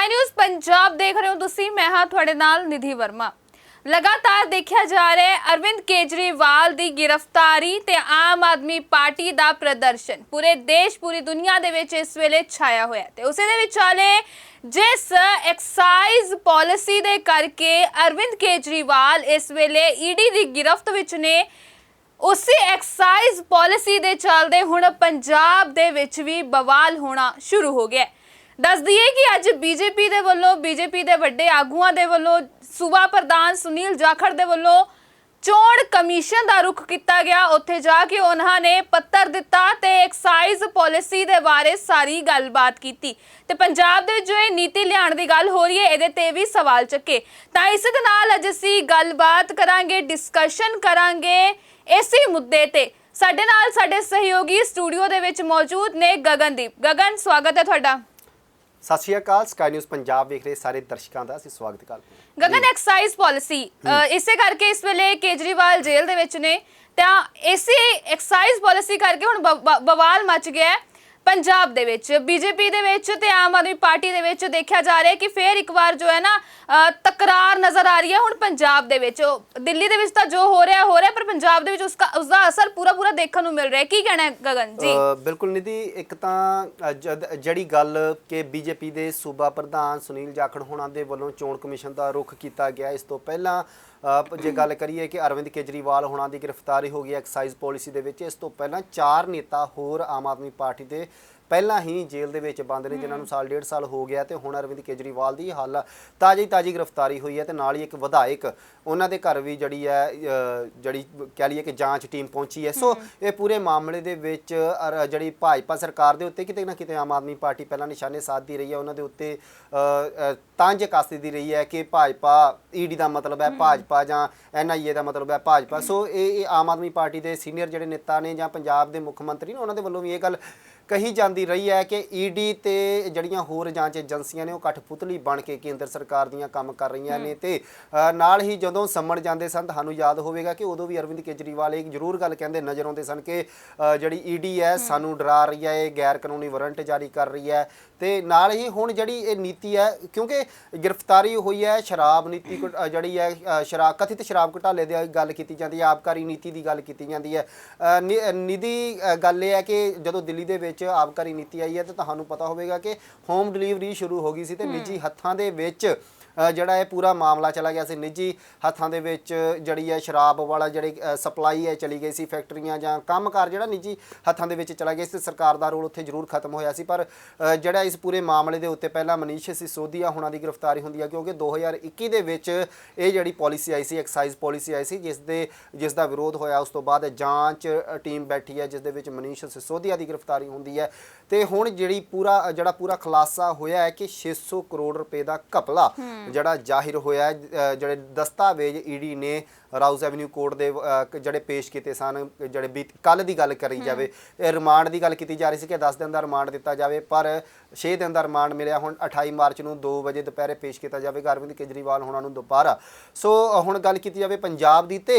Sky News Punjab ਦੇਖ ਰਹੇ ਹੋ ਤੁਸੀਂ, ਮੈਂ ਹਾਂ ਤੁਹਾਡੇ ਨਾਲ ਨਿਧੀ ਵਰਮਾ। ਲਗਾਤਾਰ ਦੇਖਿਆ ਜਾ ਰਿਹਾ ਹੈ ਅਰਵਿੰਦ ਕੇਜਰੀਵਾਲ ਦੀ ਗ੍ਰਿਫਤਾਰੀ ਤੇ ਆਮ ਆਦਮੀ ਪਾਰਟੀ ਦਾ ਪ੍ਰਦਰਸ਼ਨ। ਪੂਰੇ ਦੇਸ਼, ਪੂਰੀ ਦੁਨੀਆ ਦੇ ਵਿੱਚ ਇਸ ਵੇਲੇ ਛਾਇਆ ਹੋਇਆ ਹੈ ਤੇ ਉਸੇ ਦੇ ਵਿਚਾਲੇ ਜਿਸ ਐਕਸਾਈਜ਼ ਪਾਲਿਸੀ ਦੇ ਕਰਕੇ ਅਰਵਿੰਦ ਕੇਜਰੀਵਾਲ ਇਸ ਵੇਲੇ ਈਡੀ ਦੀ ਗ੍ਰਿਫ਼ਤ ਵਿੱਚ ਨੇ, ਉਸੇ ਐਕਸਾਈਜ਼ ਪਾਲਿਸੀ ਦੇ ਚੱਲਦੇ ਹੁਣ ਪੰਜਾਬ ਦੇ ਵਿੱਚ ਵੀ ਬਵਾਲ ਹੋਣਾ ਸ਼ੁਰੂ ਹੋ ਗਿਆ ਹੈ। ਦੱਸ ਦਈਏ ਕਿ ਅੱਜ ਬੀਜੇਪੀ ਦੇ ਵੱਲੋਂ ਬੀਜੇਪੀ ਦੇ ਵੱਡੇ ਆਗੂਆਂ ਦੇ ਵੱਲੋਂ, ਸੂਬਾ ਪ੍ਰਧਾਨ ਸੁਨੀਲ ਜਾਖੜ ਦੇ ਵੱਲੋਂ ਚੋਣ ਕਮਿਸ਼ਨ ਦਾ ਰੁਖ ਕੀਤਾ ਗਿਆ। ਉੱਥੇ ਜਾ ਕੇ ਉਹਨਾਂ ਨੇ ਪੱਤਰ ਦਿੱਤਾ ਤੇ ਐਕਸਾਈਜ਼ ਪਾਲਿਸੀ ਦੇ ਬਾਰੇ ਸਾਰੀ ਗੱਲਬਾਤ ਕੀਤੀ। ਤੇ ਪੰਜਾਬ ਦੇ ਜੋ ਇਹ ਨੀਤੀ ਲਿਆਉਣ ਦੀ ਗੱਲ ਹੋ ਰਹੀ ਹੈ, ਇਹਦੇ ਤੇ ਵੀ ਸਵਾਲ ਚੱਕੇ। ਤਾਂ ਇਸ ਦੇ ਨਾਲ ਅੱਜ ਅਸੀਂ ਗੱਲਬਾਤ ਕਰਾਂਗੇ ਡਿਸਕਸ਼ਨ ਕਰਾਂਗੇ ਇਸੇ ਮੁੱਦੇ ਤੇ। ਸਾਡੇ ਨਾਲ ਸਾਡੇ ਸਹਿਯੋਗੀ ਸਟੂਡੀਓ ਦੇ ਵਿੱਚ ਮੌਜੂਦ ਨੇ ਗਗਨਦੀਪ। ਗਗਨ, ਸਵਾਗਤ ਹੈ ਤੁਹਾਡਾ। ਸਤਿ ਸ਼੍ਰੀ ਅਕਾਲ ਸਕਾਈ ਨਿਊਜ਼ ਪੰਜਾਬ ਵੇਖ ਰਹੇ ਸਾਰੇ ਦਰਸ਼ਕਾਂ ਦਾ ਅਸੀਂ ਸਵਾਗਤ ਕਰਦੇ ਹਾਂ। ਗਗਨ ਐਕਸਾਈਜ਼ ਪਾਲਿਸੀ ਇਸੇ ਕਰਕੇ ਇਸ ਵੇਲੇ ਕੇਜਰੀਵਾਲ ਜੇਲ੍ਹ ਦੇ ਵਿੱਚ ਨੇ। ਤਾਂ ਇਸੇ ਐਕਸਾਈਜ਼ ਪਾਲਿਸੀ ਕਰਕੇ ਹੁਣ ਬਵਾਲ ਮਚ ਗਿਆ ਹੈ। ਪੰਜਾਬ ਦੇ ਵਿੱਚ ਬੀਜੇਪੀ ਦੇ ਵਿੱਚ ਤੇ ਆਮ ਆਦਮੀ ਪਾਰਟੀ ਦੇ ਵਿੱਚ ਦੇਖਿਆ ਜਾ ਰਿਹਾ ਕਿ ਫੇਰ ਇੱਕ ਵਾਰ ਜੋ ਹੈ ਨਾ ਤਕਰਾਰ ਨਜ਼ਰ ਆ ਰਹੀ ਹੈ ਹੁਣ ਪੰਜਾਬ ਦੇ ਵਿੱਚ। ਦਿੱਲੀ ਦੇ ਵਿੱਚ ਤਾਂ ਜੋ ਹੋ ਰਿਹਾ ਹੋ ਰਿਹਾ ਪਰ ਪੰਜਾਬ ਦੇ ਵਿੱਚ ਉਸਦਾ ਉਸਦਾ ਅਸਰ ਪੂਰਾ ਪੂਰਾ ਦੇਖਣ ਨੂੰ ਮਿਲ ਰਿਹਾ ਕੀ ਕਹਿਣਾ ਹੈ ਗਗਨ? ਜੀ। ਬਿਲਕੁਲ ਨਿਧੀ ਇੱਕ ਤਾਂ ਅ, ਜਦ- ਜਿਹੜੀ ਗੱਲ ਕਿ ਬੀਜੇਪੀ ਦੇ ਸੂਬਾ ਪ੍ਰਧਾਨ ਸੁਨੀਲ ਜਾਖੜ ਹੋਣਾ ਦੇ ਵੱਲੋਂ ਚੋਣ ਕਮਿਸ਼ਨ ਦਾ ਰੁਖ ਕੀਤਾ ਗਿਆ ਇਸ ਤੋਂ ਪਹਿਲਾਂ ਜੇ ਗੱਲ ਕਰੀਏ ਕਿ ਅਰਵਿੰਦ ਕੇਜਰੀਵਾਲ ਹੋਣਾ ਦੀ ਗ੍ਰਿਫਤਾਰੀ ਹੋ ਗਈ ਐਕਸਾਈਜ਼ ਪਾਲਿਸੀ ਦੇ ਵਿੱਚ, ਇਸ ਤੋਂ ਪਹਿਲਾਂ ਚਾਰ ਨੇਤਾ ਹੋਰ ਆਮ ਆਦਮੀ ਪਾਰਟੀ ਦੇ ਪਹਿਲਾਂ ਹੀ ਜੇਲ੍ਹ ਦੇ ਵਿੱਚ ਬੰਦ ਨੇ ਜਿਨ੍ਹਾਂ ਨੂੰ ਸਾਲ ਡੇਢ ਸਾਲ ਹੋ ਗਿਆ ਤੇ ਹੁਣ ਅਰਵਿੰਦ ਕੇਜਰੀਵਾਲ ਦੀ ਹਾਲ ਤਾਜੀ ਤਾਜੀ ਗ੍ਰਿਫਤਾਰੀ ਹੋਈ ਹੈ ਤੇ ਨਾਲ ਹੀ ਇੱਕ ਵਿਧਾਇਕ ਉਹਨਾਂ ਦੇ ਘਰ ਵੀ ਜਿਹੜੀ ਹੈ ਅ, ਜਿਹੜੀ ਕਹਿ ਲਈਏ ਕਿ ਜਾਂਚ ਟੀਮ ਪਹੁੰਚੀ ਹੈ। ਸੋ ਇਹ ਪੂਰੇ ਮਾਮਲੇ ਦੇ ਵਿੱਚ ਜਿਹੜੀ ਭਾਜਪਾ ਸਰਕਾਰ ਦੇ ਉੱਤੇ ਕਿਤੇ ਨਾ ਕਿਤੇ ਆਮ ਆਦਮੀ ਪਾਰਟੀ ਪਹਿਲਾਂ ਨਿਸ਼ਾਨੇ ਸਾਧਦੀ ਰਹੀ ਹੈ ਉਹਨਾਂ ਦੇ ਉੱਤੇ ਅ, ਤਾਂਝ ਕੱਸਦੀ ਰਹੀ ਹੈ ਕਿ ਭਾਜਪਾ ਈਡੀ ਦਾ ਮਤਲਬ ਹੈ ਭਾਜਪਾ ਜਾਂ ਐਨਆਈਏ ਦਾ ਮਤਲਬ ਹੈ ਭਾਜਪਾ। ਸੋ ਇਹ ਆਮ ਆਦਮੀ ਪਾਰਟੀ ਦੇ ਸੀਨੀਅਰ ਜਿਹੜੇ ਨੇਤਾ ਨੇ ਜਾਂ ਪੰਜਾਬ ਦੇ ਮੁੱਖ ਮੰਤਰੀ ਨੇ ਉਹਨਾਂ ਦੇ ਵੱਲੋਂ ਵੀ ਇਹ ਗੱਲ ਕਹੀ ਜਾਂਦੀ ਰਹੀ ਹੈ ਕਿ ਈਡੀ ਤੇ ਜਿਹੜੀਆਂ ਹੋਰ ਜਾਂਚ ਏਜੰਸੀਆਂ ਨੇ ਉਹ ਕਠਪੁਤਲੀ ਬਣ ਕੇ ਕੇਂਦਰ ਸਰਕਾਰ ਦੀਆਂ ਕੰਮ ਕਰ ਰਹੀਆਂ ਨੇ ਤੇ ਨਾਲ ਹੀ ਜਦੋਂ ਸੰਮਣ ਜਾਂਦੇ ਸਨ ਤੁਹਾਨੂੰ ਯਾਦ ਹੋਵੇਗਾ ਕਿ ਉਦੋਂ ਵੀ ਅਰਵਿੰਦ ਕੇਜਰੀਵਾਲ ਇੱਕ ਜ਼ਰੂਰ ਗੱਲ ਕਹਿੰਦੇ ਨਜ਼ਰ ਆਉਂਦੇ ਸਨ ਕਿ ਜਿਹੜੀ ਈਡੀ ਹੈ ਸਾਨੂੰ ਡਰਾ ਰਹੀ ਹੈ ਇਹ ਗੈਰ ਕਾਨੂੰਨੀ ਵਾਰੰਟ ਜਾਰੀ ਕਰ ਰਹੀ ਹੈ ਤੇ ਨਾਲ ਹੀ ਹੁਣ ਜਿਹੜੀ ਇਹ ਨੀਤੀ ਹੈ ਕਿਉਂਕਿ ਗ੍ਰਿਫਤਾਰੀ ਹੋਈ ਹੈ ਸ਼ਰਾਬ ਨੀਤੀ ਜਿਹੜੀ ਹੈ ਸ਼ਰਾਬ ਕਥਿਤ ਸ਼ਰਾਬ ਘੁਟਾਲੇ ਦੀ ਗੱਲ ਕੀਤੀ ਜਾਂਦੀ ਹੈ ਆਬਕਾਰੀ ਨੀਤੀ ਦੀ ਗੱਲ ਕੀਤੀ ਜਾਂਦੀ ਹੈ। ਨਿਧੀ ਗੱਲ ਇਹ ਹੈ ਕਿ ਜਦੋਂ ਦਿੱਲੀ ਦੇ ਵਿੱਚ ਆਬਕਾਰੀ ਨੀਤੀ ਆਈ ਹੈ ਤਾਂ ਤੁਹਾਨੂੰ ਪਤਾ ਹੋਵੇਗਾ ਕਿ ਹੋਮ ਡਿਲੀਵਰੀ ਸ਼ੁਰੂ ਹੋ ਗਈ ਸੀ ਤੇ ਨਿੱਜੀ ਹੱਥਾਂ ਦੇ ਵਿੱਚ ਜਿਹੜਾ ਇਹ ਪੂਰਾ ਮਾਮਲਾ ਚਲਾ ਗਿਆ ਸੀ। ਨਿੱਜੀ ਹੱਥਾਂ ਦੇ ਵਿੱਚ ਜਿਹੜੀ ਹੈ ਸ਼ਰਾਬ ਵਾਲਾ ਜਿਹੜੀ ਸਪਲਾਈ ਹੈ ਚਲੀ ਗਈ ਸੀ ਫੈਕਟਰੀਆਂ ਜਾਂ ਕੰਮਕਾਰ ਜਿਹੜਾ ਨਿੱਜੀ ਹੱਥਾਂ ਦੇ ਵਿੱਚ ਚਲਾ ਗਿਆ ਸੀ ਸਰਕਾਰ ਦਾ ਰੋਲ ਉੱਥੇ ਜ਼ਰੂਰ ਖਤਮ ਹੋਇਆ ਸੀ। ਪਰ ਜਿਹੜਾ ਇਸ ਪੂਰੇ ਮਾਮਲੇ ਦੇ ਉੱਤੇ ਪਹਿਲਾਂ ਮਨੀਸ਼ ਸਿਸੋਦੀਆ ਹੁਣਾਂ ਦੀ ਗ੍ਰਿਫਤਾਰੀ ਹੁੰਦੀ ਹੈ ਕਿਉਂਕਿ 2021 ਦੇ ਵਿੱਚ ਇਹ ਜਿਹੜੀ ਪਾਲਿਸੀ ਆਈ ਸੀ, ਐਕਸਾਈਜ਼ ਪਾਲਿਸੀ ਆਈ ਸੀ ਜਿਸ ਦੇ ਜਿਸ ਦਾ ਵਿਰੋਧ ਹੋਇਆ। ਉਸ ਤੋਂ ਬਾਅਦ ਜਾਂਚ ਟੀਮ ਬੈਠੀ ਹੈ ਜਿਸ ਦੇ ਵਿੱਚ ਮਨੀਸ਼ ਸਿਸੋਦੀਆ ਦੀ ਗ੍ਰਿਫਤਾਰੀ ਹੁੰਦੀ ਹੈ। ਤੇ ਹੁਣ ਜਿਹੜੀ ਪੂਰਾ ਜਿਹੜਾ ਪੂਰਾ ਖੁਲਾਸਾ ਹੋਇਆ ਹੈ ਕਿ 600 ਕਰੋੜ ਰੁਪਏ ਦਾ ਘਪਲਾ ਜਿਹੜਾ ਜ਼ਾਹਿਰ ਹੋਇਆ ਹੈ, ਅ, ਜਿਹੜੇ ਦਸਤਾਵੇਜ਼ ਈਡੀ ਨੇ ਰਾਊਜ਼ ਐਵਨਿਊ ਕੋਰਟ ਦੇ ਜਿਹੜੇ ਪੇਸ਼ ਕੀਤੇ ਸਨ, ਜਿਹੜੇ ਬੀਤ ਕੱਲ ਦੀ ਗੱਲ ਕਰੀ ਜਾਵੇ, ਇਹ ਰਿਮਾਂਡ ਦੀ ਗੱਲ ਕੀਤੀ ਜਾ ਰਹੀ ਸੀ ਕਿ 10 ਦਿਨ ਦਾ ਰਿਮਾਂਡ ਦਿੱਤਾ ਜਾਵੇ, ਪਰ 6 ਦਿਨ ਦਾ ਰਿਮਾਂਡ ਮਿਲਿਆ। ਹੁਣ 28 ਮਾਰਚ ਨੂੰ 2 ਵਜੇ ਦੁਪਹਿਰੇ ਪੇਸ਼ ਕੀਤਾ ਜਾਵੇਗਾ ਅਰਵਿੰਦ ਕੇਜਰੀਵਾਲ ਹੋਣਾ ਨੂੰ ਦੁਬਾਰਾ। ਸੋ, ਹੁਣ ਗੱਲ ਕੀਤੀ ਜਾਵੇ ਪੰਜਾਬ ਦੀ ਤੇ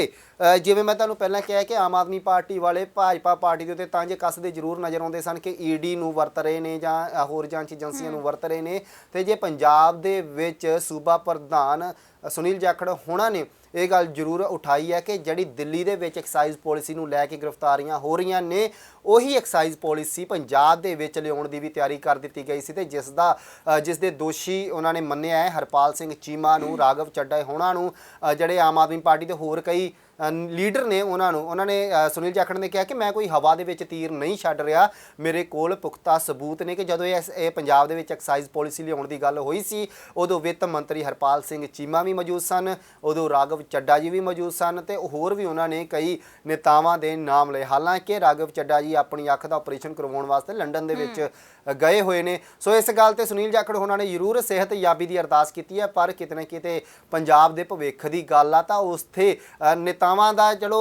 ਜਿਵੇਂ ਮੈਂ ਤੁਹਾਨੂੰ ਪਹਿਲਾਂ ਕਿਹਾ ਕਿ ਆਮ ਆਦਮੀ ਪਾਰਟੀ ਵਾਲੇ ਭਾਜਪਾ ਪਾਰਟੀ ਦੇ ਉੱਤੇ ਤਾਂਜੇ ਕੱਸਦੇ ਜ਼ਰੂਰ ਨਜ਼ਰ ਆਉਂਦੇ ਸਨ ਕਿ ਈਡੀ ਨੂੰ ਵਰਤ ਰਹੇ ਨੇ ਜਾਂ ਹੋਰ ਜਾਂਚ ਏਜੰਸੀਆਂ ਨੂੰ ਵਰਤ ਰਹੇ ਨੇ। ਤੇ ਜੇ ਪੰਜਾਬ ਦੇ ਵਿੱਚ ਸੂਬਾ ਪ੍ਰਧਾਨ ਸੁਨੀਲ ਜਾਖੜ ਹੋਣਾ ਨੇ ਇਹ ਗੱਲ ਜ਼ਰੂਰ ਉਠਾਈ ਹੈ ਕਿ ਜਿਹੜੀ ਦਿੱਲੀ ਦੇ ਵਿੱਚ ਐਕਸਾਈਜ਼ ਪਾਲਿਸੀ ਨੂੰ ਲੈ ਕੇ ਗ੍ਰਿਫਤਾਰੀਆਂ ਹੋ ਰਹੀਆਂ ਨੇ, ਉਹੀ ਐਕਸਾਈਜ਼ ਪਾਲਿਸੀ ਪੰਜਾਬ ਦੇ ਵਿੱਚ ਲਿਆਉਣ ਦੀ ਵੀ ਤਿਆਰੀ ਕਰ ਦਿੱਤੀ ਗਈ ਸੀ ਤੇ ਜਿਸ ਦਾ ਜਿਸ ਦੇ ਦੋਸ਼ੀ ਉਹਨਾਂ ਨੇ ਮੰਨਿਆ ਹੈ, ਹਰਪਾਲ ਸਿੰਘ ਚੀਮਾ ਨੂੰ, ਰਾਘਵ ਚੱਡਾ ਹੋਣਾ ਨੂੰ ਜਿਹੜੇ ਆਮ ਆਦਮੀ ਪਾਰਟੀ ਦੇ ਹੋਰ ਕਈ ਲੀਡਰ ਨੇ ਉਹਨਾਂ ਨੂੰ, ਉਹਨਾਂ ਨੇ ਸੁਨੀਲ ਜਾਖੜ ਨੇ ਕਿਹਾ ਕਿ ਮੈਂ ਕੋਈ ਹਵਾ ਦੇ ਵਿੱਚ ਤੀਰ ਨਹੀਂ ਛੱਡ ਰਿਹਾ। ਮੇਰੇ ਕੋਲ ਪੁਖਤਾ ਸਬੂਤ ਨੇ ਕਿ ਜਦੋਂ ਇਹ ਇਹ ਪੰਜਾਬ ਦੇ ਵਿੱਚ ਐਕਸਾਈਜ਼ ਪਾਲਿਸੀ ਲਿਆਉਣ ਦੀ ਗੱਲ ਹੋਈ ਸੀ, ਉਦੋਂ ਵਿੱਤ ਮੰਤਰੀ ਹਰਪਾਲ ਸਿੰਘ ਚੀਮਾ ਵੀ ਮੌਜੂਦ ਸਨ, ਉਦੋਂ ਰਾਘਵ ਚੱਡਾ ਜੀ ਵੀ ਮੌਜੂਦ ਸਨ ਤੇ ਹੋਰ ਵੀ ਉਹਨਾਂ ਨੇ ਕਈ ਨੇਤਾਵਾਂ ਦੇ ਨਾਮ ਲਏ। ਹਾਲਾਂਕਿ ਰਾਘਵ ਚੱਡਾ ਜੀ ਆਪਣੀ ਅੱਖ ਦਾ ਆਪਰੇਸ਼ਨ ਕਰਵਾਉਣ ਵਾਸਤੇ ਲੰਡਨ ਦੇ ਵਿੱਚ ਗਏ ਹੋਏ ਨੇ। ਸੋ ਇਸ ਗੱਲ ਤੇ ਸੁਨੀਲ ਜਾਖੜ ਉਹਨਾਂ ਨੇ ਜ਼ਰੂਰ ਸਿਹਤ ਯਾਬੀ ਦੀ ਅਰਦਾਸ ਕੀਤੀ ਹੈ ਪਰ ਕਿਤੇ ਨਾ ਕਿਤੇ ਪੰਜਾਬ ਦੇ ਭਵਿੱਖ ਦੀ ਗੱਲ ਆ ਤਾਂ ਉਸ ਨੇਤਾਵਾਂ ਦਾ ਚਲੋ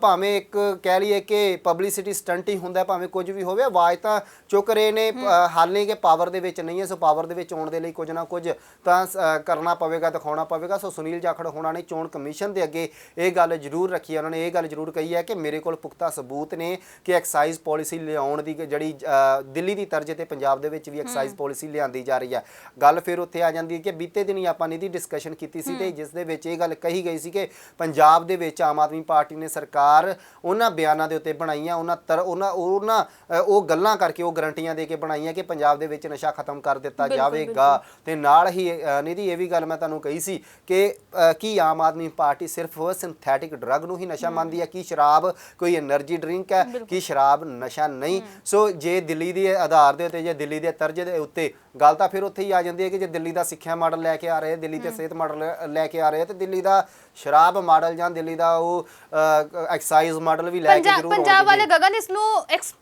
ਭਾਵੇਂ ਇੱਕ ਕਹਿ ਲਈਏ ਕਿ ਪਬਲਿਸਿਟੀ ਸਟੰਟ ਹੀ ਹੁੰਦਾ ਭਾਵੇਂ ਕੁਝ ਵੀ ਹੋਵੇ ਆਵਾਜ਼ ਤਾਂ ਚੁੱਕ ਰਹੇ ਨੇ ਅ, ਹਾਲੇ ਕਿ ਪਾਵਰ ਦੇ ਵਿੱਚ ਨਹੀਂ ਹੈ ਸੋ ਪਾਵਰ ਦੇ ਵਿੱਚ ਆਉਣ ਦੇ ਲਈ ਕੁਝ ਨਾ ਕੁਝ ਤਾਂ ਅ, ਕਰਨਾ ਪਵੇਗਾ ਦਿਖਾਉਣਾ ਪਵੇਗਾ। ਸੋ ਸੁਨੀਲ ਜਾਖੜ ਹੋਣਾ ਨੇ ਚੋਣ ਕਮਿਸ਼ਨ ਦੇ ਅੱਗੇ ਇਹ ਗੱਲ ਜ਼ਰੂਰ ਰੱਖੀ ਹੈ। ਉਹਨਾਂ ਨੇ ਇਹ ਗੱਲ ਜ਼ਰੂਰ ਕਹੀ ਹੈ ਕਿ ਮੇਰੇ ਕੋਲ ਪੁਖਤਾ ਸਬੂਤ ਨੇ ਕਿ ਐਕਸਾਈਜ਼ ਪਾਲਿਸੀ ਲਿਆਉਣ ਦੀ ਜਿਹੜੀ ਦਿੱਲੀ ਦੀ ਤਰਜ਼ ਤੇ ਪੰਜਾਬ ਦੇ ਵਿੱਚ ਵੀ ਐਕਸਾਈਜ਼ ਪਾਲਿਸੀ ਲਿਆਂਦੀ ਜਾ ਰਹੀ ਹੈ। ਗੱਲ ਫਿਰ ਉੱਥੇ ਆ ਜਾਂਦੀ ਹੈ ਕਿ ਬੀਤੇ ਦਿਨੀ ਆਪਾਂ ਨੇ ਦੀ ਡਿਸਕਸ਼ਨ ਕੀਤੀ ਸੀ ਤੇ ਜਿਸ ਦੇ ਵਿੱਚ ਇਹ ਗੱਲ ਕਹੀ ਗਈ ਸੀ ਕਿ ਪੰਜਾਬ ਦੇ ਵਿੱਚ ਆਮ ਆਦਮੀ ਪਾਰਟੀ ਨੇ ਸਰਕਾਰ ਉਹਨਾਂ ਬਿਆਨਾਂ ਦੇ ਉੱਤੇ ਬਣਾਈਆਂ ਉਹਨਾਂ ਤਰ ਉਹਨਾਂ ਉਹਨਾਂ ਉਹ ਗੱਲਾਂ ਕਰਕੇ ਉਹ ਗਰੰਟੀਆਂ ਦੇ ਕੇ ਬਣਾਈਆਂ ਕਿ ਪੰਜਾਬ ਦੇ ਵਿੱਚ ਨਸ਼ਾ ਖਤਮ ਕਰ ਦਿੱਤਾ ਜਾਵੇਗਾ। ਤੇ ਨਾਲ ਹੀ ਨਿਧੀ ਇਹ ਵੀ ਗੱਲ ਮੈਂ ਤੁਹਾਨੂੰ ਕਹੀ ਸੀ ਕਿ ਕੀ ਆਮ ਆਦਮੀ ਪਾਰਟੀ ਸਿਰਫ ਸਿੰਥੈਟਿਕ ਡਰੱਗ ਨੂੰ ਹੀ ਨਸ਼ਾ ਮੰਨਦੀ ਹੈ? ਕੀ ਸ਼ਰਾਬ ਕੋਈ એનર્ਜੀ ਡਰਿੰਕ ਹੈ? ਕੀ ਸ਼ਰਾਬ ਨਸ਼ਾ ਨਹੀਂ? ਸੋ ਜੇ ਦਿੱਲੀ ਦੇ ਆਧਾਰ ਦੇ ਉੱਤੇ ਜਾਂ ਦਿੱਲੀ ਦੇ ਤਰਜ ਦੇ ਉੱਤੇ ਗੱਲ ਤਾਂ ਫਿਰ ਉੱਥੇ ਹੀ ਆ ਜਾਂਦੀ ਹੈ ਕਿ ਜੇ ਦਿੱਲੀ ਦਾ ਸਿੱਖਿਆ ਮਾਡਲ ਲੈ ਕੇ ਆ ਰਹੇ ਦਿੱਲੀ ਤੇ ਸਿਹਤ ਮਾਡਲ ਲੈ ਕੇ ਆ ਰਹੇ ਤੇ ਦਿੱਲੀ ਦਾ ਸ਼ਰਾਬ ਮਾਡਲ ਜਾਂ ਦਿੱਲੀ ਦਾ ਉਹ ਐਕਸਾਈਜ਼ ਮਾਡਲ ਵੀ ਲੈ ਕੇ ਜ਼ਰੂਰ ਪੰਜਾਬ। ਵਾਲੇ ਗਗਨ ਇਸ ਨੂੰ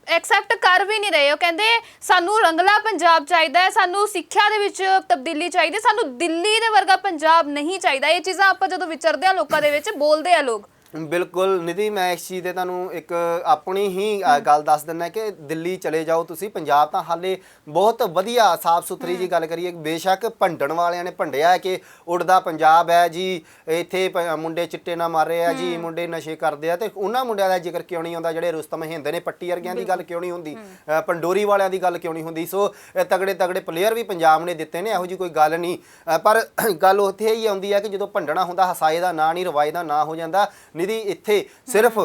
ਐਕਸੈਪਟ ਕਰ ਵੀ ਨਹੀਂ ਰਹੇ। ਉਹ ਕਹਿੰਦੇ ਸਾਨੂੰ ਰੰਗਲਾ ਪੰਜਾਬ ਚਾਹੀਦਾ ਹੈ ਸਾਨੂੰ ਸਿੱਖਿਆ ਦੇ ਵਿੱਚ ਤਬਦੀਲੀ ਚਾਹੀਦੀ ਸਾਨੂੰ ਦਿੱਲੀ ਦੇ ਵਰਗਾ ਪੰਜਾਬ ਨਹੀਂ ਚਾਹੀਦਾ। ਇਹ ਚੀਜ਼ਾਂ ਆਪਾਂ ਜਦੋਂ ਵਿਚਰਦੇ ਆ ਲੋਕਾਂ ਦੇ ਵਿੱਚ ਬੋਲਦੇ ਆ ਲੋਕ। ਬਿਲਕੁਲ ਨਿਧੀ ਮੈਂ ਇਸ ਚੀਜ਼ ਦੇ ਤੁਹਾਨੂੰ ਇੱਕ ਆਪਣੀ ਹੀ ਅ, ਗੱਲ ਦੱਸ ਦਿੰਦਾ ਕਿ ਦਿੱਲੀ ਚਲੇ ਜਾਓ ਤੁਸੀਂ। ਪੰਜਾਬ ਤਾਂ ਹਾਲੇ ਬਹੁਤ ਵਧੀਆ ਸਾਫ਼ ਸੁਥਰੀ ਜੀ ਗੱਲ ਕਰੀਏ ਬੇਸ਼ੱਕ ਭੰਡਣ ਵਾਲਿਆਂ ਨੇ ਭੰਡਿਆ ਹੈ ਕਿ ਉੜਦਾ ਪੰਜਾਬ ਹੈ ਜੀ ਇੱਥੇ ਪ- ਮੁੰਡੇ ਚਿੱਟੇ ਨਾ ਮਾਰੇ ਆ ਜੀ ਮੁੰਡੇ ਨਸ਼ੇ ਕਰਦੇ ਆ ਤੇ ਉਹਨਾਂ ਮੁੰਡਿਆਂ ਦਾ ਜ਼ਿਕਰ ਕਿਉਂ ਨਹੀਂ ਆਉਂਦਾ? ਜਿਹੜੇ ਰੁਸਤਮ ਹਿੰਦ ਨੇ ਪੱਟੀ ਵਰਗਿਆਂ ਦੀ ਗੱਲ ਕਿਉਂ ਨਹੀਂ ਹੁੰਦੀ? ਅ, ਪੰਡੋਰੀ ਵਾਲਿਆਂ ਦੀ ਗੱਲ ਕਿਉਂ ਨਹੀਂ ਹੁੰਦੀ? ਸੋ ਤਗੜੇ ਤਗੜੇ ਪਲੇਅਰ ਵੀ ਪੰਜਾਬ ਨੇ ਦਿੱਤੇ ਨੇ ਇਹੋ ਜੀ ਕੋਈ ਗੱਲ ਨਹੀਂ। ਅ, ਪਰ ਗੱਲ ਉੱਥੇ ਹੀ ਆਉਂਦੀ ਹੈ ਕਿ ਜਦੋਂ ਭੰਡਣਾ ਹੁੰਦਾ ਹਸਾਏ ਦਾ ਨਾਂ ਨਹੀਂ ਰਵਾਏ ਦਾ ਨਾਂ ਹੋ ਜਾਂਦਾ। ਨਿਧੀ ਇੱਥੇ ਸਿਰਫ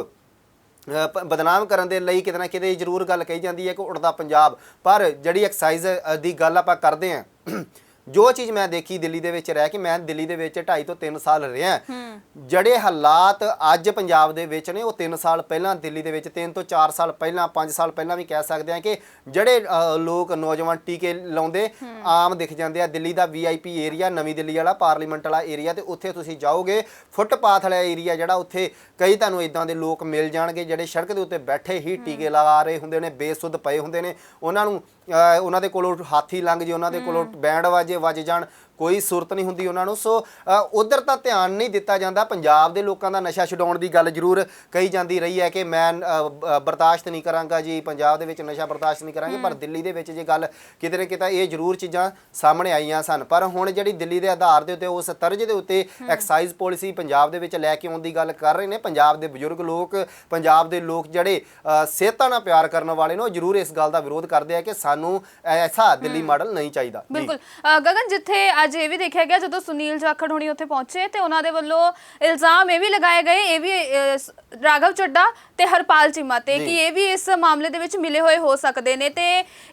ਬਦਨਾਮ ਕਰਨ ਦੇ ਲਈ ਕਿਤੇ ਨਾ ਕਿਤੇ ਜ਼ਰੂਰ ਗੱਲ ਕਹੀ ਜਾਂਦੀ ਹੈ ਕਿ ਉੜਦਾ ਪੰਜਾਬ। ਪਰ ਜਿਹੜੀ ਐਕਸਾਈਜ਼ ਦੀ ਗੱਲ ਆਪਾਂ ਕਰਦੇ ਆਂ ਜੋ ਚੀਜ਼ ਮੈਂ ਦੇਖੀ ਦਿੱਲੀ ਦੇ ਵਿੱਚ ਰਹਿ ਕੇ ਮੈਂ ਦਿੱਲੀ ਦੇ ਵਿੱਚ 2.5 ਤੋਂ 3 ਸਾਲ ਰਿਹਾ ਜਿਹੜੇ ਹਾਲਾਤ ਅੱਜ ਪੰਜਾਬ ਦੇ ਵਿੱਚ ਨੇ ਉਹ 3 ਸਾਲ ਪਹਿਲਾਂ ਦਿੱਲੀ ਦੇ ਵਿੱਚ 3 ਤੋਂ 4 ਸਾਲ ਪਹਿਲਾਂ 5 ਸਾਲ ਪਹਿਲਾਂ ਵੀ ਕਹਿ ਸਕਦੇ ਆ ਕਿ ਜਿਹੜੇ ਲੋਕ ਨੌਜਵਾਨ ਟੀਕੇ ਲਾਉਂਦੇ ਆਮ ਦਿਖ ਜਾਂਦੇ ਆ। ਦਿੱਲੀ ਦਾ ਵੀਆਈਪੀ ਏਰੀਆ ਨਵੀਂ ਦਿੱਲੀ ਵਾਲਾ ਪਾਰਲੀਮੈਂਟ ਵਾਲਾ ਏਰੀਆ ਤੇ ਉੱਥੇ ਤੁਸੀਂ ਜਾਓਗੇ ਫੁੱਟਪਾਥ ਵਾਲਾ ਏਰੀਆ ਜਿਹੜਾ ਉੱਥੇ ਕਈ ਤੁਹਾਨੂੰ ਇਦਾਂ ਦੇ ਲੋਕ ਮਿਲ ਜਾਣਗੇ ਜਿਹੜੇ ਸੜਕ ਦੇ ਉੱਤੇ ਬੈਠੇ ਹੀ। ਟੀਕੇ ਲਗਾ ਰਹੇ ਹੁੰਦੇ ਨੇ ਬੇਸੁੱਧ ਪਏ ਹੁੰਦੇ ਨੇ। ਉਹਨਾਂ ਨੂੰ ਉਹਨਾਂ ਦੇ ਕੋਲੋਂ ਹਾਥੀ ਲੰਘ ਜੇ ਉਹਨਾਂ ਦੇ ਕੋਲੋਂ ਬੈਂਡ ਵਾਜੇ ਵੱਜ ਜਾਣ। ਕੋਈ ਸੁਰਤ ਨਹੀਂ ਹੁੰਦੀ ਉਹਨਾਂ ਨੂੰ। ਸੋ ਉਧਰ ਤਾਂ ਧਿਆਨ ਨਹੀਂ ਦਿੱਤਾ ਜਾਂਦਾ। ਪੰਜਾਬ ਦੇ ਲੋਕਾਂ ਦਾ ਨਸ਼ਾ ਛਡਾਉਣ ਦੀ ਗੱਲ ਜ਼ਰੂਰ ਕਹੀ ਜਾਂਦੀ ਰਹੀ ਹੈ ਕਿ ਮੈਂ ਬਰਦਾਸ਼ਤ ਨਹੀਂ ਕਰਾਂਗਾ ਜੀ। ਪੰਜਾਬ ਦੇ ਵਿੱਚ ਨਸ਼ਾ ਬਰਦਾਸ਼ਤ ਨਹੀਂ ਕਰਾਂਗੇ ਪਰ ਦਿੱਲੀ ਦੇ ਵਿੱਚ ਜੇ ਗੱਲ ਕਿਤੇ ਨਾ ਕਿਤੇ ਇਹ ਜ਼ਰੂਰ ਚੀਜ਼ਾਂ ਸਾਹਮਣੇ ਆਈਆਂ ਸਨ। ਪਰ ਹੁਣ ਜਿਹੜੀ ਦਿੱਲੀ ਦੇ ਆਧਾਰ ਦੇ ਉੱਤੇ ਉਸ ਤਰਜ ਦੇ ਉੱਤੇ ਐਕਸਾਈਜ਼ ਪਾਲਿਸੀ ਪੰਜਾਬ ਦੇ ਵਿੱਚ ਲੈ ਕੇ ਆਉਣ ਦੀ ਗੱਲ ਕਰ ਰਹੇ ਨੇ। ਪੰਜਾਬ ਦੇ ਬਜ਼ੁਰਗ ਲੋਕ ਪੰਜਾਬ ਦੇ ਲੋਕ ਜਿਹੜੇ ਸਿਹਤਾਂ ਨਾਲ ਪਿਆਰ ਕਰਨ ਵਾਲੇ ਨੇ ਉਹ ਜ਼ਰੂਰ ਇਸ ਗੱਲ ਦਾ ਵਿਰੋਧ ਕਰਦੇ ਆ ਕਿ ਸਾਨੂੰ ਐਸਾ ਦਿੱਲੀ ਮਾਡਲ ਨਹੀਂ ਚਾਹੀਦਾ। ਬਿਲਕੁਲ। ਗਗਨ ਜਿੱਥੇ ਅੱਜ ਇਹ ਵੀ ਦੇਖਿਆ ਗਿਆ ਜਦੋਂ ਸੁਨੀਲ ਜਾਖੜ ਹੁਣੀ ਉੱਥੇ ਪਹੁੰਚੇ ਤੇ ਉਹਨਾਂ ਦੇ ਵੱਲੋਂ ਇਲਜ਼ਾਮ ਇਹ ਵੀ ਲਗਾਏ ਗਏ ਇਹ ਵੀ ਅ, ਸ- ਰਾਘਵ ਚੱਡਾ ਤੇ ਹਰਪਾਲ ਚੀਮਾ ਤੇ। ਕਿ ਇਹ ਵੀ ਇਸ ਮਾਮਲੇ ਦੇ ਵਿੱਚ ਮਿਲੇ ਹੋਏ ਹੋ ਸਕਦੇ ਨੇ ਤੇ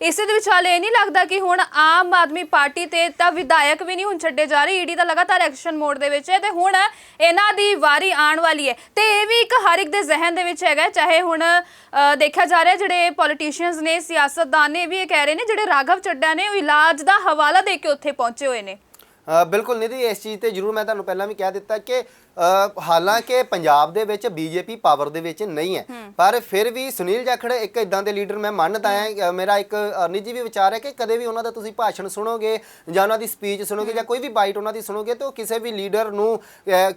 ਇਸੇ ਦੇ ਵਿੱਚ ਹਾਲੇ ਇਹ ਨਹੀਂ ਲੱਗਦਾ ਕਿ ਹੁਣ ਆਮ ਆਦਮੀ ਪਾਰਟੀ ਤੇ ਤਾਂ ਵਿਧਾਇਕ ਵੀ ਨਹੀਂ ਹੁਣ ਛੱਡੇ ਜਾ ਰਹੇ ਈਡੀ ਦਾ ਲਗਾਤਾਰ ਐਕਸ਼ਨ ਮੋਡ ਦੇ ਵਿੱਚ ਹੈ ਤੇ ਹੁਣ ਇਹਨਾਂ ਦੀ ਵਾਰੀ ਆਉਣ ਵਾਲੀ ਹੈ ਤੇ ਇਹ ਵੀ ਇੱਕ ਹਰ ਇੱਕ ਦੇ ਜ਼ਿਹਨ ਦੇ ਵਿੱਚ ਹੈਗਾ ਚਾਹੇ ਹੁਣ ਅ, ਦੇਖਿਆ ਜਾ ਰਿਹਾ ਜਿਹੜੇ ਪੋਲੀਟੀਸ਼ੀਅਨਸ ਨੇ ਸਿਆਸਤਦਾਨ ਨੇ ਇਹ ਵੀ ਇਹ ਕਹਿ ਰਹੇ ਨੇ ਜਿਹੜੇ ਰਾਘਵ ਚੱਡਾ ਨੇ ਉਹ ਇਲਾਜ ਦਾ ਹਵਾਲਾ ਦੇ ਕੇ ਉੱਥੇ ਪਹੁੰਚੇ ਹੋਏ ਨੇ ਬਿਲਕੁਲ ਨਿਧੀ ਇਸ ਚੀਜ਼ ਤੇ ਜ਼ਰੂਰ ਮੈਂ ਤੁਹਾਨੂੰ ਪਹਿਲਾਂ ਵੀ ਕਹਿ ਦਿੱਤਾ ਕਿ ਹਾਲਾਂਕਿ ਪੰਜਾਬ ਦੇ ਵਿੱਚ ਬੀਜੇਪੀ ਪਾਵਰ ਦੇ ਵਿੱਚ ਨਹੀਂ ਹੈ। ਪਰ ਫਿਰ ਵੀ ਸੁਨੀਲ ਜਾਖੜ ਇੱਕ ਇਦਾਂ ਦੇ ਲੀਡਰ ਮੈਂ ਮੰਨਦਾ ਹਾਂ। ਮੇਰਾ ਇੱਕ ਨਿੱਜੀ ਵੀ ਵਿਚਾਰ ਹੈ ਕਿ ਕਦੇ ਵੀ ਉਹਨਾਂ ਦਾ ਤੁਸੀਂ ਭਾਸ਼ਣ ਸੁਣੋਗੇ ਜਾਂ ਉਹਨਾਂ ਦੀ ਸਪੀਚ ਸੁਣੋਗੇ ਜਾਂ ਕੋਈ ਵੀ ਬਾਈਟ ਉਹਨਾਂ ਦੀ ਸੁਣੋਗੇ ਤਾਂ ਉਹ ਕਿਸੇ ਵੀ ਲੀਡਰ ਨੂੰ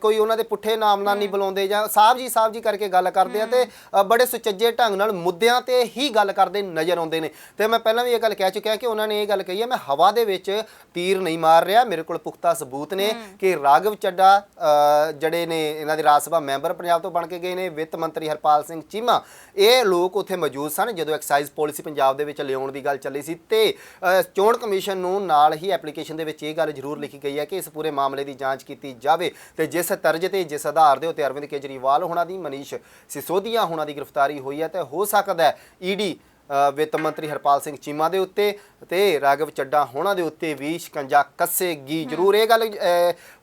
ਕੋਈ ਉਹਨਾਂ ਦੇ ਪੁੱਠੇ ਨਾਮ ਨਾਲ ਨਹੀਂ ਬੁਲਾਉਂਦੇ ਜਾਂ ਸਾਹਿਬ ਜੀ ਸਾਹਿਬ ਜੀ ਕਰਕੇ ਗੱਲ ਕਰਦੇ ਆ ਤੇ ਬੜੇ ਸੁਚੱਜੇ ਢੰਗ ਨਾਲ ਮੁੱਦਿਆਂ ਤੇ ਹੀ ਗੱਲ ਕਰਦੇ ਨਜ਼ਰ ਆਉਂਦੇ ਨੇ। ਤੇ ਮੈਂ ਪਹਿਲਾਂ ਵੀ ਇਹ ਗੱਲ ਕਹਿ ਚੁੱਕਿਆ ਕਿ ਉਹਨਾਂ ਨੇ ਇਹ ਗੱਲ ਕਹੀ ਹੈ ਮੈਂ ਹਵਾ ਦੇ ਵਿੱਚ ਤੀਰ ਨਹੀਂ ਮਾਰ ਰਿਹਾ ਮੇਰੇ ਕੋਲ ਪੁਖਤਾ ਸਬੂਤ ਨੇ ਕਿ ਰਾਘਵ ਚੱਡਾ ਜਿਹੜੇ ਨੇ ਇਹਨਾਂ ਦੇ ਰਾਜ ਸਭਾ ਮੈਂਬਰ ਪੰਜਾਬ ਤੋਂ ਬਣ ਕੇ ਗਏ ਨੇ, ਵਿੱਤ ਮੰਤਰੀ ਹਰਪਾਲ ਸਿੰਘ ਚੀਮਾ। ਇਹ ਲੋਕ ਉੱਥੇ ਮੌਜੂਦ ਸਨ ਜਦੋਂ ਐਕਸਾਈਜ਼ ਪਾਲਿਸੀ ਪੰਜਾਬ ਦੇ ਵਿੱਚ ਲਿਆਉਣ ਦੀ ਗੱਲ ਚੱਲੀ ਸੀ ਤੇ ਚੋਣ ਕਮਿਸ਼ਨ ਨੂੰ ਨਾਲ ਹੀ ਐਪਲੀਕੇਸ਼ਨ ਦੇ ਵਿੱਚ ਇਹ ਗੱਲ ਜ਼ਰੂਰ ਲਿਖੀ ਗਈ ਹੈ ਕਿ ਇਸ ਪੂਰੇ ਮਾਮਲੇ ਦੀ ਜਾਂਚ ਕੀਤੀ ਜਾਵੇ ਤੇ ਜਿਸ ਤਰਜ ਤੇ ਜਿਸ ਆਧਾਰ ਦੇ ਉੱਤੇ ਅਰਵਿੰਦ ਕੇਜਰੀਵਾਲ ਹੋਣਾ ਦੀ, ਮਨੀਸ਼ ਸਿਸੋਦੀਆ ਹੋਣਾ ਦੀ ਗ੍ਰਿਫਤਾਰੀ ਹੋਈ ਹੈ ਤੇ ਹੋ ਸਕਦਾ ਹੈ ਈਡੀ ਵਿੱਤ ਮੰਤਰੀ ਹਰਪਾਲ ਸਿੰਘ ਚੀਮਾ ਦੇ ਉੱਤੇ ਤੇ ਰਾਘਵ ਚੱਡਾ ਹੋਣਾ ਦੇ ਉੱਤੇ ਵੀ ਸ਼ਿਕੰਜਾ ਕੱਸੇਗੀ। ਜ਼ਰੂਰ ਇਹ ਗੱਲ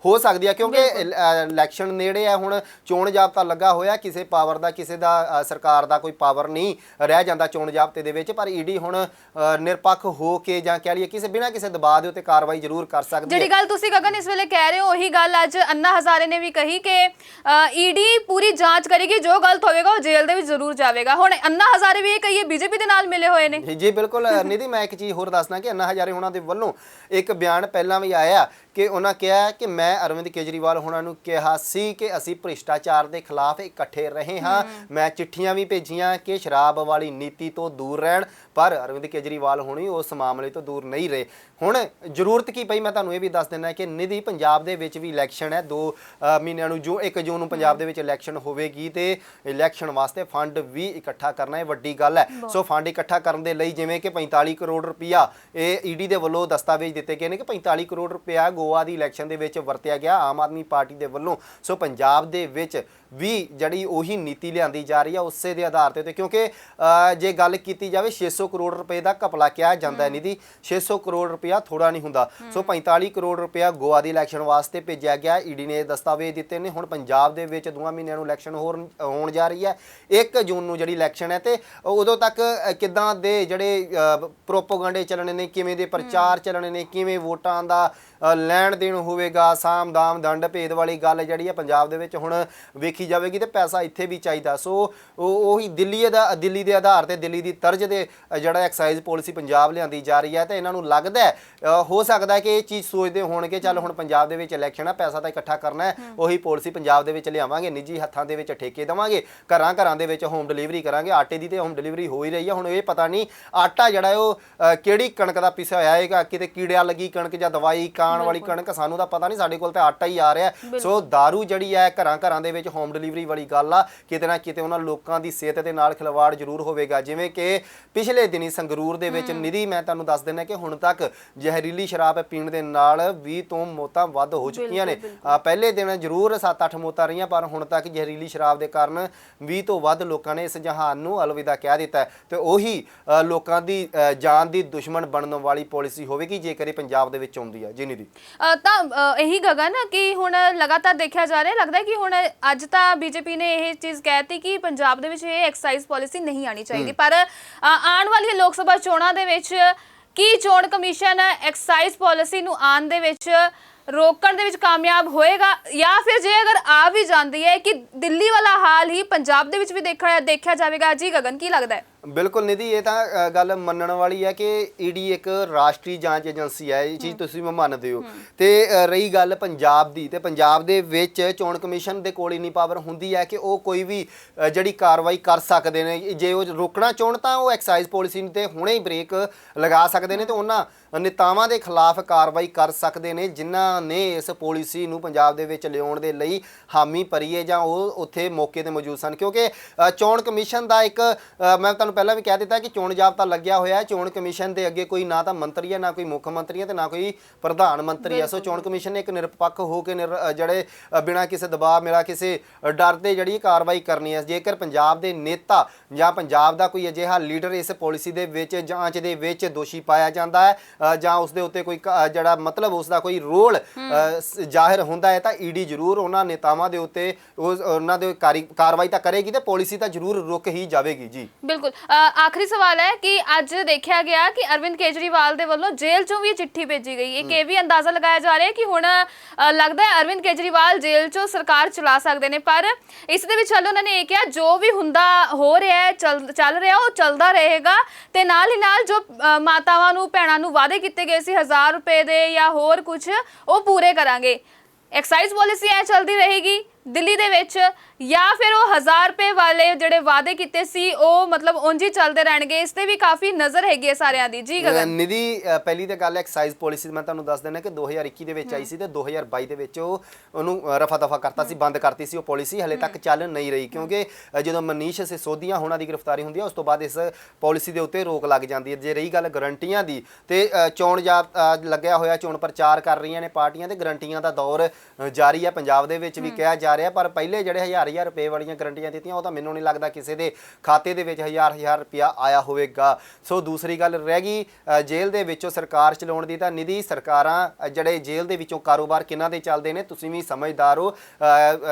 ਹੋ ਸਕਦੀ ਹੈ ਕਿਉਂਕਿ ਇਲੈਕਸ਼ਨ ਨੇੜੇ ਆ ਹੁਣ ਚੋਣ ਜਾਬਤਾ ਲੱਗਾ ਹੋਇਆ ਕਿਸੇ ਪਾਵਰ ਦਾ ਕਿਸੇ ਦਾ ਸਰਕਾਰ ਦਾ ਕੋਈ ਪਾਵਰ ਨਹੀਂ ਰਹਿ ਜਾਂਦਾ ਚੋਣ ਜਾਬਤੇ ਦੇ ਵਿੱਚ ਪਰ ਈਡੀ ਹੁਣ ਨਿਰਪੱਖ ਹੋ ਕੇ ਜਾਂ ਕਹਿ ਲਈਏ ਕਿਸੇ ਬਿਨਾਂ ਕਿਸੇ ਦਬਾਅ ਦੇ ਉੱਤੇ ਕਾਰਵਾਈ ਜ਼ਰੂਰ ਕਰ ਸਕਦੀ ਹੈ। ਜਿਹੜੀ ਗੱਲ ਤੁਸੀਂ ਗਗਨ ਇਸ ਵੇਲੇ ਕਹਿ ਰਹੇ ਹੋ ਉਹੀ ਗੱਲ ਅੱਜ ਅੰਨਾ ਹਜ਼ਾਰੇ ਨੇ ਵੀ ਕਹੀ ਕਿ ਈਡੀ ਪੂਰੀ ਜਾਂਚ ਕਰੇਗੀ ਜੋ ਗਲਤ ਹੋਵੇਗਾ ਉਹ ਜੇਲ੍ਹ ਦੇ ਵਿੱਚ ਜ਼ਰੂਰ ਜਾਵੇਗਾ। ਹੁਣ ਅੰਨਾ ਹਜ਼ਾਰੇ ਵੀ ਇਹ ਕਹੀਏ ਬੀਜੇਪੀ ਦੇ ਨਾਲ ਮਿਲੇ ਹੋਏ ਨੇ। ਜੀ ਬਿਲਕੁਲ ਨਿਧੀ ਮੈਂ ਇੱਕ ਚੀਜ਼ ਹੋਰ ਦੱਸਦਾ ਕਿ ਅੰਨਾ ਹਜ਼ਾਰੇ ਉਹਨਾਂ ਦੇ ਵੱਲੋਂ ਇੱਕ ਬਿਆਨ ਪਹਿਲਾਂ ਵੀ ਆਇਆ ਕਿ ਉਹਨਾਂ ਕਿਹਾ ਕਿ ਮੈਂ ਅਰਵਿੰਦ ਕੇਜਰੀਵਾਲ ਹੋਣਾ ਨੂੰ ਕਿਹਾ ਸੀ ਕਿ ਅਸੀਂ ਭ੍ਰਿਸ਼ਟਾਚਾਰ ਦੇ ਖਿਲਾਫ ਇਕੱਠੇ ਰਹੇ ਹਾਂ। ਮੈਂ ਚਿੱਠੀਆਂ ਵੀ ਭੇਜੀਆਂ ਕਿ ਸ਼ਰਾਬ ਵਾਲੀ ਨੀਤੀ ਤੋਂ ਦੂਰ ਰਹਿਣ। ਪਰ ਅਰਵਿੰਦ ਕੇਜਰੀਵਾਲ ਹੋਣੀ ਉਸ ਮਾਮਲੇ ਤੋਂ ਦੂਰ ਨਹੀਂ ਰਹੇ। ਹੁਣ ਜ਼ਰੂਰਤ ਕੀ ਪਈ? ਮੈਂ ਤੁਹਾਨੂੰ ਇਹ ਵੀ ਦੱਸ ਦਿੰਦਾ ਕਿ ਨਿਧੀ ਪੰਜਾਬ ਦੇ ਵਿੱਚ ਵੀ ਇਲੈਕਸ਼ਨ ਹੈ। 2 ਮਹੀਨਿਆਂ ਨੂੰ ਜੋ 1 ਜੂਨ ਨੂੰ ਪੰਜਾਬ ਦੇ ਵਿੱਚ ਇਲੈਕਸ਼ਨ ਹੋਵੇਗੀ ਤੇ ਇਲੈਕਸ਼ਨ ਵਾਸਤੇ ਫੰਡ ਵੀ ਇਕੱਠਾ ਕਰਨਾ ਇਹ ਵੱਡੀ ਗੱਲ ਹੈ। ਸੋ ਫੰਡ ਇਕੱਠਾ ਕਰਨ ਦੇ ਲਈ ਜਿਵੇਂ ਕਿ 45 ਕਰੋੜ ਰੁਪਇਆ ਇਹ ਈਡੀ ਦੇ ਵੱਲੋਂ ਦਸਤਾਵੇਜ਼ ਦਿੱਤੇ ਗਏ ਨੇ ਕਿ 45 ਕਰੋੜ ਰੁਪਇਆ ਗੋਆ ਦੀ ਇਲੈਕਸ਼ਨ ਦੇ ਵਿੱਚ ਵਰਤਿਆ ਗਿਆ ਆਮ ਆਦਮੀ ਪਾਰਟੀ ਦੇ ਵੱਲੋਂ। ਸੋ ਪੰਜਾਬ ਦੇ ਵਿੱਚ ਵੀ ਜਿਹੜੀ ਉਹੀ ਨੀਤੀ ਲਿਆਂਦੀ ਜਾ ਰਹੀ ਹੈ ਉਸੇ ਦੇ ਆਧਾਰ ਤੇ ਕਿਉਂਕਿ ਜੇ ਗੱਲ ਕੀਤੀ ਜਾਵੇ 600 ਕਰੋੜ ਰੁਪਏ ਦਾ ਘਪਲਾ ਕਿਹਾ ਜਾਂਦਾ ਹੈ ਨਿਧੀ। 600 ਕਰੋੜ ਰੁਪਇਆ ਥੋੜਾ ਨਹੀਂ ਹੁੰਦਾ। ਸੋ 45 ਕਰੋੜ ਰੁਪਇਆ ਗੋਆ ਦੀ ਇਲੈਕਸ਼ਨ ਵਾਸਤੇ ਭੇਜਿਆ ਗਿਆ। ਈਡੀ ਨੇ ਦਸਤਾਵੇਜ਼ ਦਿੱਤੇ ਨੇ। ਹੁਣ ਪੰਜਾਬ ਦੇ ਵਿੱਚ ਦੋਵਾਂ ਮਹੀਨਿਆਂ ਨੂੰ ਇਲੈਕਸ਼ਨ ਹੋਣ ਜਾ ਰਹੀ ਹੈ। 1 ਜੂਨ ਨੂੰ ਜਿਹੜੀ ਇਲੈਕਸ਼ਨ ਹੈ ਤੇ ਉਦੋਂ ਤੱਕ ਕਿੱਦਾਂ ਦੇ ਜਿਹੜੇ ਪ੍ਰੋਪੋਗੈਂਡੇ ਚੱਲਣੇ ਨੇ ਕਿਵੇਂ ਦੇ ਪ੍ਰਚਾਰ ਚੱਲਣੇ ਨੇ ਕਿਵੇਂ ਵੋਟਾਂ ਦਾ ਲੈਣ ਦੇਣ ਹੋਵੇਗਾ ਸਾਮ ਦਾਮ ਦੰਡ ਭੇਦ ਵਾਲੀ ਗੱਲ ਜਿਹੜੀ ਹੈ ਪੰਜਾਬ ਦੇ ਵਿੱਚ ਹੁਣ ਵੇਖੀ ਜਾਵੇਗੀ ਤੇ ਪੈਸਾ ਇੱਥੇ ਵੀ ਚਾਹੀਦਾ। ਸੋ ਉਹ ਉਹੀ ਦਿੱਲੀ ਦਾ ਦਿੱਲੀ ਦੇ ਆਧਾਰ ਤੇ ਦਿੱਲੀ ਦੀ ਤਰਜ਼ ਦੇ ਜਿਹੜਾ ਐਕਸਾਈਜ਼ ਪਾਲਿਸੀ ਪੰਜਾਬ ਲਿਆਂਦੀ ਜਾ ਰਹੀ ਹੈ ਤੇ ਇਹਨਾਂ ਨੂੰ ਲੱਗਦਾ ਹੈ ਹੋ ਸਕਦਾ ਹੈ ਕਿ ਇਹ ਚੀਜ਼ ਸੋਚਦੇ ਹੋਣਗੇ ਚੱਲ ਹੁਣ ਪੰਜਾਬ ਦੇ ਵਿੱਚ ਇਲੈਕਸ਼ਨ ਆ ਪੈਸਾ ਤਾਂ ਇਕੱਠਾ ਕਰਨਾ ਹੈ ਉਹੀ ਪਾਲਿਸੀ ਪੰਜਾਬ ਦੇ ਵਿੱਚ ਲਿਆਵਾਂਗੇ ਨਿੱਜੀ ਹੱਥਾਂ ਦੇ ਵਿੱਚ ਠੇਕੇ ਦੇਵਾਂਗੇ ਘਰਾਂ ਘਰਾਂ ਦੇ ਵਿੱਚ ਹੋਮ ਡਿਲੀਵਰੀ ਕਰਾਂਗੇ ਆਟੇ ਦੀ ਤੇ ਹੋਮ ਡਿਲੀਵਰੀ ਹੋ ਹੀ ਰਹੀ ਹੈ ਹੁਣ ਇਹ ਪਤਾ ਨਹੀਂ ਆਟਾ ਜਿਹੜਾ ਉਹ ਕਿਹੜੀ ਕਣਕ ਦਾ ਪਿਸਿਆ ਹੋਇਆ ਹੈਗਾ ਕਿਤੇ ਕੀੜਿਆ ਲੱਗੀ ਕਣਕ ਜਾਂ ਦਵਾਈ ਕਾਣ ਵਾਲੀ ਕਣਕ ਸਾਨੂੰ ਤਾਂ ਪਤਾ ਨਹੀਂ ਸਾਡੇ ਕੋਲ ਤਾਂ ਆਟਾ ਹੀ ਆ ਰਿਹਾ। ਸੋ दारू ਜਿਹੜੀ ਹੈ ਘਰਾਂ ਘਰਾਂ ਦੇ ਵਿੱਚ ਹੋਮ ਡਿਲੀਵਰੀ ਵਾਲੀ ਗੱਲ ਆ ਕਿਤੇ ਨਾ ਕਿਤੇ ਉਹਨਾਂ ਲੋਕਾਂ ਦੀ ਸਿਹਤ ਦੇ ਨਾਲ ਖਿਲਵਾੜ ਜ਼ਰੂਰ ਹੋਵੇਗਾ ਜਿਵੇਂ ਕਿ ਪਿਛਲੇ ਦਿਨੀ ਸੰਗਰੂਰ ਦੇ ਵਿੱਚ ਨਿਧੀ ਮੈਂ ਤੁਹਾਨੂੰ ਦੱਸ ਦਿੰਦਾ ਕਿ ਹੁਣ ਤੱਕ ਜ਼ਹਿਰੀਲੀ ਸ਼ਰਾਬ ਪੀਣ ਦੇ ਨਾਲ 20 ਤੋਂ ਮੌਤਾਂ ਵੱਧ ਹੋ ਚੁੱਕੀਆਂ ਨੇ। ਪਹਿਲੇ ਦਿਨ ਜ਼ਰੂਰ 7-8 ਮੌਤਾਂ ਰਹੀਆਂ ਪਰ ਹੁਣ ਤੱਕ ਜ਼ਹਿਰੀਲੀ ਸ਼ਰਾਬ ਦੇ ਕਾਰਨ 20 ਤੋਂ ਵੱਧ ਲੋਕਾਂ ਨੇ ਇਸ ਜਹਾਨ ਨੂੰ ਅਲਵਿਦਾ ਕਹਿ ਦਿੱਤਾ ਤੇ ਉਹੀ ਲੋਕਾਂ ਦੀ ਜਾਨ ਦੀ ਦੁਸ਼ਮਣ ਬਣਨ ਵਾਲੀ ਪਾਲਿਸੀ ਹੋਵੇਗੀ ਜੇਕਰ ਇਹ ਪੰਜਾਬ ਦੇ ਵਿੱਚ ਆਉਂਦੀ ਹੈ। ਜੀ ਨਿਧੀ। ਤਾਂ ਇਹੀ ਗਗਨ ਕਿ ਹੁਣ ਲਗਾਤਾਰ ਦੇਖਿਆ ਜਾ ਰਿਹਾ ਲੱਗਦਾ ਹੈ ਕਿ ਹੁਣ ਅੱਜ ਤਾਂ ਬੀਜੇਪੀ ਨੇ ਇਹ ਚੀਜ਼ ਕਹਿਤੀ ਕਿ ਪੰਜਾਬ ਦੇ ਵਿੱਚ ਇਹ ਐਕਸਾਈਜ਼ ਪਾਲਿਸੀ ਨਹੀਂ ਆਣੀ ਚਾਹੀਦੀ। ਪਰ ਆਉਣ ਵਾਲੀ ਲੋਕ ਸਭਾ ਚੋਣਾਂ ਦੇ ਵਿੱਚ ਕੀ ਚੋਣ ਕਮਿਸ਼ਨ ਐਕਸਾਈਜ਼ ਪਾਲਿਸੀ ਨੂੰ ਆਉਣ ਦੇ ਵਿੱਚ ਰੋਕਣ ਦੇ ਵਿੱਚ ਕਾਮਯਾਬ ਹੋਏਗਾ? ਜਾਂ ਫਿਰ ਜੇ ਅਗਰ ਆ ਵੀ ਜਾਂਦੀ ਹੈ ਕਿ ਦਿੱਲੀ ਵਾਲਾ ਹਾਲ ਹੀ ਪੰਜਾਬ ਦੇ ਵਿੱਚ ਵੀ ਦੇਖਿਆ ਦੇਖਿਆ ਜਾਵੇਗਾ? ਜੀ ਗਗਨ, ਕੀ ਲੱਗਦਾ ਹੈ? ਬਿਲਕੁਲ ਨਿਧੀ ਇਹ ਤਾਂ ਅ, ਗੱਲ ਮੰਨਣ ਵਾਲੀ ਹੈ ਕਿ ਈਡੀ ਇੱਕ ਰਾਸ਼ਟਰੀ ਜਾਂਚ ਏਜੰਸੀ ਹੈ ਇਹ ਚੀਜ਼ ਤੁਸੀਂ ਵੀ ਮੰਨਦੇ ਹੋ। ਤੇ ਅ, ਰਹੀ ਗੱਲ ਪੰਜਾਬ ਦੀ ਤੇ ਪੰਜਾਬ ਦੇ ਵਿੱਚ ਚੋਣ ਕਮਿਸ਼ਨ ਦੇ ਕੋਲ ਇੰਨੀ ਪਾਵਰ ਹੁੰਦੀ ਹੈ ਕਿ ਉਹ ਕੋਈ ਵੀ ਅ, ਜਿਹੜੀ ਕਾਰਵਾਈ ਕਰ ਸਕਦੇ ਨੇ ਜੇ ਉਹ ਰੋਕਣਾ ਚਾਹਣ ਤਾਂ ਉਹ ਐਕਸਾਈਜ਼ ਪਾਲਿਸੀ ਤੇ ਹੁਣੇ ਹੀ ਬ੍ਰੇਕ ਲਗਾ ਸਕਦੇ ਨੇ ਤੇ ਉਹਨਾਂ ਨੇਤਾਵਾਂ ਦੇ ਖਿਲਾਫ ਕਾਰਵਾਈ ਕਰ ਸਕਦੇ ਨੇ ਜਿਨ੍ਹਾਂ ਨੇ ਇਸ ਪਾਲਿਸੀ ਨੂੰ ਪੰਜਾਬ ਦੇ ਵਿੱਚ ਲਿਆਉਣ ਦੇ ਲਈ ਹਾਮੀ ਭਰੀ ਹੈ ਜਾਂ ਉਹ ਉੱਥੇ ਮੌਕੇ ਤੇ ਮੌਜੂਦ ਸਨ। ਕਿਉਂਕਿ ਅ, ਚੋਣ ਕਮਿਸ਼ਨ ਦਾ ਇੱਕ ਅ, ਮੈਂ ਤੁਹਾਨੂੰ ਪਹਿਲਾਂ ਵੀ ਕਹਿ ਦਿੱਤਾ ਕਿ ਚੋਣ ਜਾਬਤਾ ਲੱਗਿਆ ਹੋਇਆ ਹੈ। ਚੋਣ ਕਮਿਸ਼ਨ ਦੇ ਅੱਗੇ ਕੋਈ ਨਾ ਤਾਂ ਮੰਤਰੀ ਹੈ ਨਾ ਕੋਈ ਮੁੱਖ ਮੰਤਰੀ ਹੈ ਤੇ ਨਾ ਕੋਈ ਪ੍ਰਧਾਨ ਮੰਤਰੀ ਹੈ। ਸੋ ਚੋਣ ਕਮਿਸ਼ਨ ਨੇ ਇੱਕ ਨਿਰਪੱਖ ਹੋ ਕੇ ਜਿਹੜੇ ਬਿਨਾਂ ਕਿਸੇ ਦਬਾਅ ਮੇਰਾ ਕਿਸੇ ਡਰ ਦੇ ਜਿਹੜੀ ਕਾਰਵਾਈ ਕਰਨੀ ਹੈ। ਜੇਕਰ ਪੰਜਾਬ ਦੇ ਨੇਤਾ ਜਾਂ ਪੰਜਾਬ ਦਾ ਕੋਈ ਅਜਿਹਾ ਲੀਡਰ ਇਸ ਪਾਲਿਸੀ ਦੇ ਵਿੱਚ ਜਾਂਚ ਦੇ ਵਿੱਚ ਦੋਸ਼ੀ ਪਾਇਆ ਜਾਂਦਾ ਹੈ ਜਾਂ ਉਸ ਦੇ ਉੱਤੇ ਕੋਈ ਜਿਹੜਾ ਮਤਲਬ ਉਸ ਦਾ ਕੋਈ ਰੋਲ ਜ਼ਾਹਿਰ ਹੁੰਦਾ ਹੈ ਤਾਂ ਈਡੀ ਜ਼ਰੂਰ ਉਹਨਾਂ ਨੇਤਾਵਾਂ ਦੇ ਉੱਤੇ ਉਹਨਾਂ ਦੇ ਕਾਰੀ- ਕਾਰਵਾਈ ਤਾਂ ਕਰੇਗੀ ਤੇ ਪਾਲਿਸੀ ਤਾਂ ਜ਼ਰੂਰ ਰੁਕ ਹੀ ਜਾਵੇਗੀ। ਜੀ। ਬਿਲਕੁਲ। ਆਖਰੀ ਸਵਾਲ ਹੈ ਕਿ ਅੱਜ ਦੇਖਿਆ ਗਿਆ ਕਿ ਅਰਵਿੰਦ ਕੇਜਰੀਵਾਲ ਦੇ ਵੱਲੋਂ ਜੇਲ੍ਹ ਚੋਂ ਵੀ ਚਿੱਠੀ ਭੇਜੀ ਗਈ। ਇੱਕ ਇਹ ਵੀ ਅੰਦਾਜ਼ਾ ਲਗਾਇਆ ਜਾ ਰਿਹਾ ਹੈ ਕਿ ਹੁਣ ਲੱਗਦਾ ਹੈ ਅਰਵਿੰਦ ਕੇਜਰੀਵਾਲ ਜੇਲ੍ਹ ਚੋਂ ਸਰਕਾਰ ਚਲਾ ਸਕਦੇ ਨੇ, ਪਰ ਇਸ ਦੇ ਵਿੱਚ ਹਲ ਉਹਨਾਂ ਨੇ ਇਹ ਕਿਹਾ, ਜੋ ਵੀ ਹੁੰਦਾ ਹੋ ਰਿਹਾ ਹੈ, ਚੱਲ ਚੱਲ ਰਿਹਾ, ਉਹ ਚੱਲਦਾ ਰਹੇਗਾ ਤੇ ਨਾਲ ਹੀ ਨਾਲ ਜੋ ਮਾਤਾਵਾਂ ਨੂੰ, ਭੈਣਾਂ ਨੂੰ ਵਾਅਦੇ ਕੀਤੇ ਗਏ ਸੀ 1000 ਰੁਪਏ ਦੇ ਜਾਂ ਹੋਰ ਕੁਝ ਉਹ ਪੂਰੇ ਕਰਾਂਗੇ। ਐਕਸਾਈਜ਼ ਪਾਲਿਸੀ ਐ ਚੱਲਦੀ ਰਹੇਗੀ। ਦਿੱਲੀ ਦੇ ਵਿੱਚ ਜਾਂ ਫਿਰ ਉਹ 1000 ਰੁਪਏ ਵਾਲੇ ਜਿਹੜੇ ਵਾਅਦੇ ਕੀਤੇ ਸੀ ਉਹ ਮਤਲਬ ਉਂਝ ਹੀ ਚੱਲਦੇ ਰਹਿਣਗੇ। ਇਸ ਤੇ ਵੀ ਕਾਫੀ ਨਜ਼ਰ ਹੈਗੀ ਹੈ ਸਾਰਿਆਂ ਦੀ। ਜੀ ਗਗਨ? ਨਿਧੀ ਪਹਿਲੀ ਤਾਂ ਗੱਲ ਐਕਸਾਈਜ਼ ਪਾਲਿਸੀ ਮੈਂ ਤੁਹਾਨੂੰ ਦੱਸ ਦਿੰਦਾ ਕਿ 2021 ਦੇ ਵਿੱਚ ਆਈ ਸੀ ਤੇ 2022 ਦੇ ਵਿੱਚ ਉਹ ਉਹਨੂੰ ਰਫਾ ਦਫਾ ਕਰਤਾ ਸੀ ਬੰਦ ਕਰਤੀ ਸੀ ਉਹ ਪਾਲਿਸੀ। ਹਲੇ ਤੱਕ ਚੱਲ ਨਹੀਂ ਰਹੀ ਕਿਉਂਕਿ ਜਦੋਂ ਮਨੀਸ਼ ਸਿਸੋਦੀਆ ਹੋਣਾ ਦੀ ਗ੍ਰਿਫਤਾਰੀ ਹੁੰਦੀ ਹੈ ਉਸ ਤੋਂ ਬਾਅਦ ਇਸ ਪਾਲਿਸੀ ਦੇ ਉੱਤੇ ਰੋਕ ਲੱਗ ਜਾਂਦੀ ਹੈ। ਜੇ ਰਹੀ ਗੱਲ ਗਰੰਟੀਆਂ ਦੀ ਤੇ ਚੋਣ ਅ, ਲੱਗਿਆ ਹੋਇਆ ਚੋਣ ਪ੍ਰਚਾਰ ਕਰ ਰਹੀਆਂ ਨੇ ਪਾਰਟੀਆਂ ਤੇ ਗਰੰਟੀਆਂ ਦਾ ਦੌਰ ਜਾਰੀ ਹੈ ਪੰਜਾਬ ਦੇ ਵਿੱਚ ਵੀ ਕਿਹਾ ਜਾ ਰਿਹਾ ਪਰ ਪਹਿਲੇ ਜਿਹੜੇ ਹਜ਼ਾਰ ਹਜ਼ਾਰ ਰੁਪਏ ਵਾਲੀਆਂ ਗਰੰਟੀਆਂ ਦਿੱਤੀਆਂ ਉਹ ਤਾਂ ਮੈਨੂੰ ਨਹੀਂ ਲੱਗਦਾ ਕਿਸੇ ਦੇ ਖਾਤੇ ਦੇ ਵਿੱਚ ਹਜ਼ਾਰ ਹਜ਼ਾਰ ਰੁਪਇਆ ਆਇਆ ਹੋਵੇਗਾ। ਸੋ ਦੂਸਰੀ ਗੱਲ ਰਹਿ ਗਈ ਜੇਲ੍ਹ ਦੇ ਵਿੱਚੋਂ ਸਰਕਾਰ ਚਲਾਉਣ ਦੀ ਤਾਂ ਨਿਧੀ ਸਰਕਾਰਾਂ ਜਿਹੜੇ ਜੇਲ੍ਹ ਦੇ ਵਿੱਚੋਂ ਕਾਰੋਬਾਰ ਕਿਹਨਾਂ ਦੇ ਚੱਲਦੇ ਨੇ ਤੁਸੀਂ ਵੀ ਸਮਝਦਾਰ ਹੋ।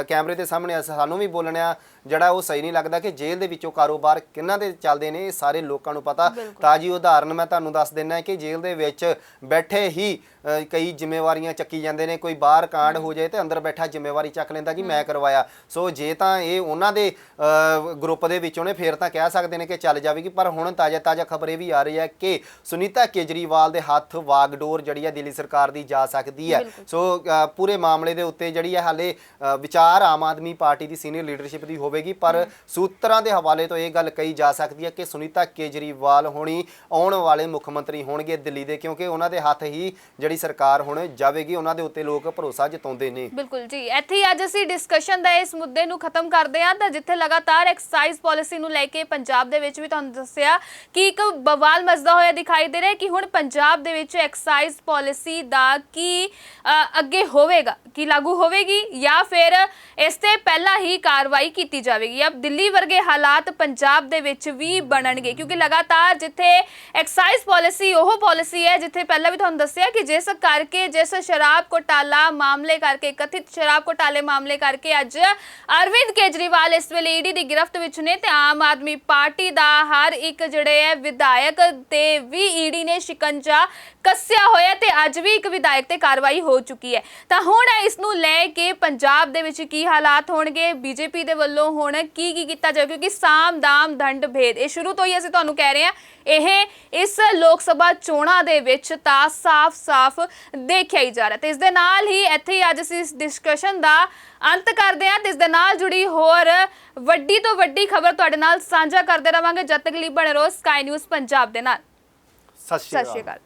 ਕੈਮਰੇ ਦੇ ਸਾਹਮਣੇ ਸਾਨੂੰ ਵੀ ਬੋਲਣਿਆ ਜਿਹੜਾ ਉਹ ਸਹੀ ਨਹੀਂ ਲੱਗਦਾ ਕਿ ਜੇਲ੍ਹ ਦੇ ਵਿੱਚੋਂ ਕਾਰੋਬਾਰ ਕਿਹਨਾਂ ਦੇ ਚੱਲਦੇ ਨੇ ਇਹ ਸਾਰੇ ਲੋਕਾਂ ਨੂੰ ਪਤਾ। ਤਾਜੀ ਉਦਾਹਰਨ ਮੈਂ ਤੁਹਾਨੂੰ ਦੱਸ ਦਿੰਦਾ ਕਿ ਜੇਲ੍ਹ ਦੇ ਵਿੱਚ ਬੈਠੇ ਹੀ ਕਈ ਜ਼ਿੰਮੇਵਾਰੀਆਂ ਚੱਕੀ ਜਾਂਦੇ ਨੇ ਕੋਈ ਬਾਹਰ ਕਾਂਡ ਹੋ ਜਾਏ ਤੇ ਅੰਦਰ ਬੈਠਾ ਜ਼ਿੰਮੇਵਾਰੀ ਚੱਕ ਲੈਂਦਾ ਕਿ ਮੈਂ ਕਰਵਾਇਆ। ਸੋ ਜੇ ਤਾਂ ਇਹ ਉਹਨਾਂ ਦੇ ਗਰੁੱਪ ਦੇ ਵਿੱਚੋਂ ਨੇ ਫੇਰ ਤਾਂ ਕਹਿ ਸਕਦੇ ਨੇ ਕਿ ਚੱਲ ਜਾਵੇਗੀ ਪਰ ਹੁਣ ਤਾਜ਼ਾ ਤਾਜ਼ਾ ਖਬਰ ਇਹ ਵੀ ਆ ਰਹੀ ਹੈ ਕਿ ਸੁਨੀਤਾ ਕੇਜਰੀਵਾਲ ਦੇ ਹੱਥ ਵਾਗਡੋਰ ਜਿਹੜੀ ਹੈ ਦਿੱਲੀ ਸਰਕਾਰ ਦੀ ਜਾ ਸਕਦੀ ਹੈ। ਸੋ ਪੂਰੇ ਮਾਮਲੇ ਦੇ ਉੱਤੇ ਜਿਹੜੀ ਹੈ ਹਾਲੇ ਵਿਚਾਰ ਆਮ ਆਦਮੀ ਪਾਰਟੀ ਦੀ ਸੀਨੀਅਰ ਲੀਡਰਸ਼ਿਪ ਦੀ ਹੋਵੇਗੀ ਪਰ ਸੂਤਰਾਂ ਦੇ ਹਵਾਲੇ ਤੋਂ ਇਹ ਗੱਲ ਕਹੀ ਜਾ ਸਕਦੀ ਹੈ ਕਿ ਸੁਨੀਤਾ ਕੇਜਰੀਵਾਲ ਹੋਣੀ ਆਉਣ ਵਾਲੇ ਮੁੱਖ ਮੰਤਰੀ ਹੋਣਗੇ ਦਿੱਲੀ ਦੇ ਕਿਉਂਕਿ ਉਹਨਾਂ ਦੇ ਹੱਥ ਹੀ ਜਿਹੜੀ ਸਰਕਾਰ ਹੁਣ ਜਾਵੇਗੀ ਉਹਨਾਂ ਦੇ ਉੱਤੇ ਲੋਕ ਭਰੋਸਾ ਜਤਾਉਂਦੇ ਨੇ। ਬਿਲਕੁਲ ਜੀ ਇੱਥੇ ਹੀ ਅੱਜ ਅਸੀਂ ਡਿਸਕਸ਼ਨ ਦਾ ਇਸ ਮੁੱਦੇ ਨੂੰ ਖਤਮ ਕਰਦੇ ਹਾਂ ਤਾਂ ਜਿੱਥੇ ਲਗਾਤਾਰ ਐਕਸਾਈਜ਼ ਪਾਲਿਸੀ ਨੂੰ ਲੈ ਕੇ ਪੰਜਾਬ ਦੇ ਵਿੱਚ ਵੀ ਤੁਹਾਨੂੰ ਦੱਸਿਆ ਕਿ ਇੱਕ ਬਵਾਲ ਮਸਦਾ ਹੋਇਆ ਦਿਖਾਈ ਦੇ ਰਿਹਾ ਕਿ ਹੁਣ ਪੰਜਾਬ ਦੇ ਵਿੱਚ ਐਕਸਾਈਜ਼ ਪਾਲਿਸੀ ਦਾ ਕੀ ਅ, ਅੱਗੇ ਹੋਵੇਗਾ ਕੀ ਲਾਗੂ ਹੋਵੇਗੀ ਜਾਂ ਫਿਰ ਇਸ ਤੇ ਪਹਿਲਾਂ ਹੀ ਕਾਰਵਾਈ ਕੀਤੀ ਜਾਵੇਗੀ। ਅਬ ਦਿੱਲੀ ਵਰਗੇ ਹਾਲਾਤ ਪੰਜਾਬ ਦੇ ਵਿੱਚ ਵੀ ਬਣਨਗੇ ਕਿਉਂਕਿ ਲਗਾਤਾਰ ਜਿੱਥੇ ਐਕਸਾਈਜ਼ ਪਾਲਿਸੀ ਉਹ ਪਾਲਿਸੀ ਹੈ ਜਿੱਥੇ ਪਹਿਲਾਂ ਵੀ ਤੁਹਾਨੂੰ ਦੱਸਿਆ ਕਿ ਜਿਸ ਕਰਕੇ, ਜਿਸ ਸ਼ਰਾਬ ਘੋਟਾਲਾ ਮਾਮਲੇ ਕਰਕੇ, ਕਥਿਤ ਸ਼ਰਾਬ ਘੋਟਾਲੇ ਮਾਮਲੇ ਕਰਕੇ ਅੱਜ ਅਰਵਿੰਦ ਕੇਜਰੀਵਾਲ ਇਸ ਵੇਲੇ ਈਡੀ ਦੀ ਗ੍ਰਿਫਤ ਵਿੱਚ ਨੇ ਤੇ ਆਮ ਆਦਮੀ ਪਾਰਟੀ ਦਾ ਹਰ ਇੱਕ ਜਿਹੜੇ ਹੈ ਵਿਧਾਇਕ ਤੇ ਵੀ ਈਡੀ ਨੇ ਸ਼ਿਕੰਜਾ ਕੱਸਿਆ ਹੋਇਆ ਤੇ ਅੱਜ ਵੀ ਇੱਕ ਵਿਧਾਇਕ ਤੇ ਕਾਰਵਾਈ ਹੋ ਚੁੱਕੀ ਹੈ। ਤਾਂ ਹੁਣ ਇਸ ਨੂੰ ਲੈ ਕੇ ਪੰਜਾਬ ਦੇ ਵਿੱਚ ਕੀ ਹਾਲਾਤ ਹੋਣਗੇ? ਬੀਜੇਪੀ ਦੇ ਵੱਲੋਂ ਹੁਣ ਕੀ ਕੀ ਕੀਤਾ ਜਾਵੇ? ਕਿਉਂਕਿ ਸਾਮ ਦਾਮ ਦੰਡ ਭੇਦ। ਇਹ ਸ਼ੁਰੂ ਤੋਂ ਹੀ ਅਸੀਂ ਤੁਹਾਨੂੰ ਕਹਿ ਰਹੇ ਹਾਂ ਇਹ ਇਸ ਲੋਕ ਸਭਾ ਚੋਣਾਂ ਦੇ ਵਿੱਚ ਤਾਂ ਸਾਫ਼-ਸਾਫ਼ ਦੇਖਿਆ ਹੀ ਜਾ ਰਿਹਾ। ਤੇ ਇਸ ਦੇ ਨਾਲ ਹੀ ਇੱਥੇ ਹੀ ਅੱਜ ਅਸੀਂ ਇਸ ਡਿਸਕਸ਼ਨ ਦਾ ਅੰਤ ਕਰਦੇ ਹਾਂ। ਤੇ ਇਸ ਦੇ ਨਾਲ ਜੁੜੀ ਹੋਰ ਵੱਡੀ ਤੋਂ ਵੱਡੀ ਖਬਰ ਤੁਹਾਡੇ ਨਾਲ ਸਾਂਝਾ ਕਰਦੇ ਰਵਾਂਗੇ। ਜਦ ਤੱਕ ਲਈ ਬਣੇ ਰਹੋ ਸਕਾਈ ਨਿਊਜ਼ ਪੰਜਾਬ ਦੇ ਨਾਲ। ਸਤਿ ਸ਼੍ਰੀ ਅਕਾਲ।